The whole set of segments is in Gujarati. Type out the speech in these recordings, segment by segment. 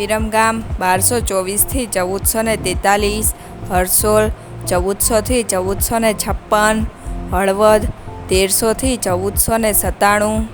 વિરમગામ બારસો ચોવીસથી ચૌદસો ને તેતાલીસ, હરસોલ ચૌદસોથી ચૌદસો ને છપ્પન, હળવદ તેરસોથી ચૌદસો ને સત્તાણું,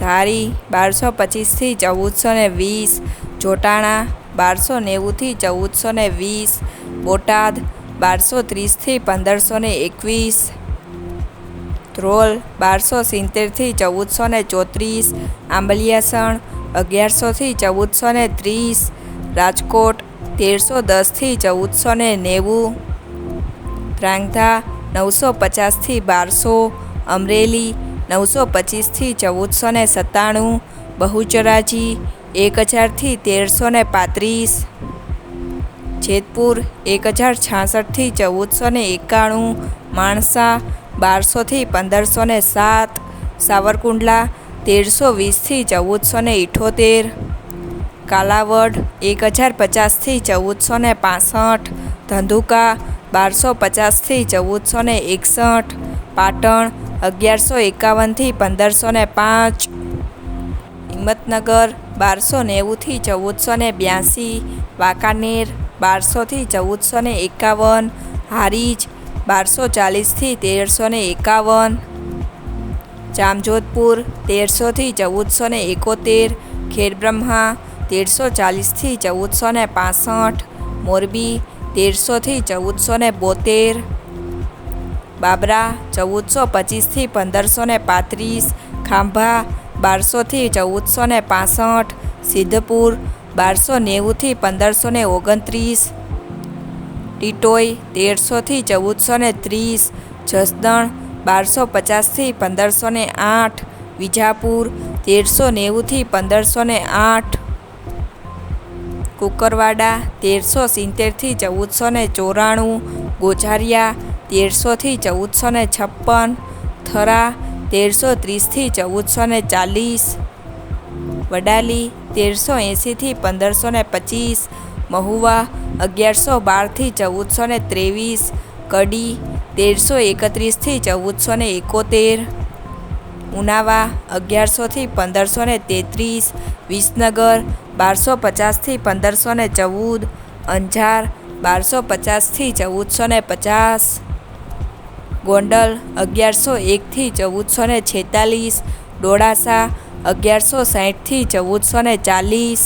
ધારી બારસો પચીસથી ચૌદસો ને વીસ જોટાણા બારસો નેવુંથી ચૌદસો ને વીસ, બોટાદ બારસો ત્રીસથી પંદરસો ને એકવીસ, ધ્રોલ બારસો સિત્તેરથી ચૌદસો ને ચોત્રીસ, આંબલિયાસણ અગિયારસોથી ચૌદસો ને ત્રીસ, રાજકોટ તેરસો દસથી ચૌદસો ને નેવું ધ્રાંગધા નવસો પચાસથી બારસો, અમરેલી નવસો પચીસથી ચૌદસો ને સત્તાણું, બહુચરાજી એક હજારથી તેરસો ને પાંત્રીસ, જેતપુર એક હજાર છાસઠથી ચૌદસો ને એકાણું, માણસા બારસોથી પંદરસો ને સાત, સાવરકુંડલા તેરસો વીસથી ચૌદસો ને ઇઠોતેર, કાલાવડ એક હજાર પચાસથી ચૌદસો ને પાસઠ, ધંધુકા બારસો પચાસથી ચૌદસો ને એકસઠ, પાટણ અગિયારસો એકાવનથી પંદરસો ને પાંચ, હિંમતનગર બારસો નેવુંથી ચૌદસો ને બ્યાસી, વાંકાનેર બારસોથી ચૌદસો ને એકાવન, હારીજ બારસો ચાલીસથી તેરસો ને એકાવન જામજોધપુર તેરસોથી ચૌદસો ને એકોતેર, ખેડબ્રહ્મા તેરસો ચાલીસથી ચૌદસો ને પાસઠ, મોરબી તેરસોથી ચૌદસો ને બોતેર, બાબરા ચૌદસો પચીસથી પંદરસો ને પાંત્રીસ, ખાંભા બારસોથી ચૌદસો ને પાસઠ, સિદ્ધપુર બારસો નેવુંથી પંદરસો ને ઓગણત્રીસ ટીટોઈ તેરસોથી ચૌદસો ને ત્રીસ, જસદણ બારસો પચાસથી પંદરસો ને આઠ, વિજાપુર તેરસો નેવુંથી પંદરસો ને આઠ, કુકરવાડા તેરસો સિત્તેરથી ચૌદસો ને ચોરાણું, ગોઝારિયા તેરસોથી ચૌદસો ને છપ્પન, થરા તેરસો ત્રીસથી ચૌદસો ને ચાલીસ, વડાલી તેરસો એંસીથી પંદરસો ને પચીસ, મહુવા અગિયારસો બારથી ચૌદસો ને ત્રેવીસ કડી, તેરસો એકત્રીસથી ચૌદસો ને એકોતેર, ઉનાવા અગિયારસોથી પંદરસો ને તેત્રીસ, વિસનગર બારસો પચાસથી પંદરસો ને ચૌદ, અંજાર બારસો પચાસથી ચૌદસો ને પચાસ, ગોંડલ અગિયારસો એકથી ચૌદસો ને છેતાલીસ, ડોળાસા અગિયારસો સાઠથી ચૌદસો ને ચાલીસ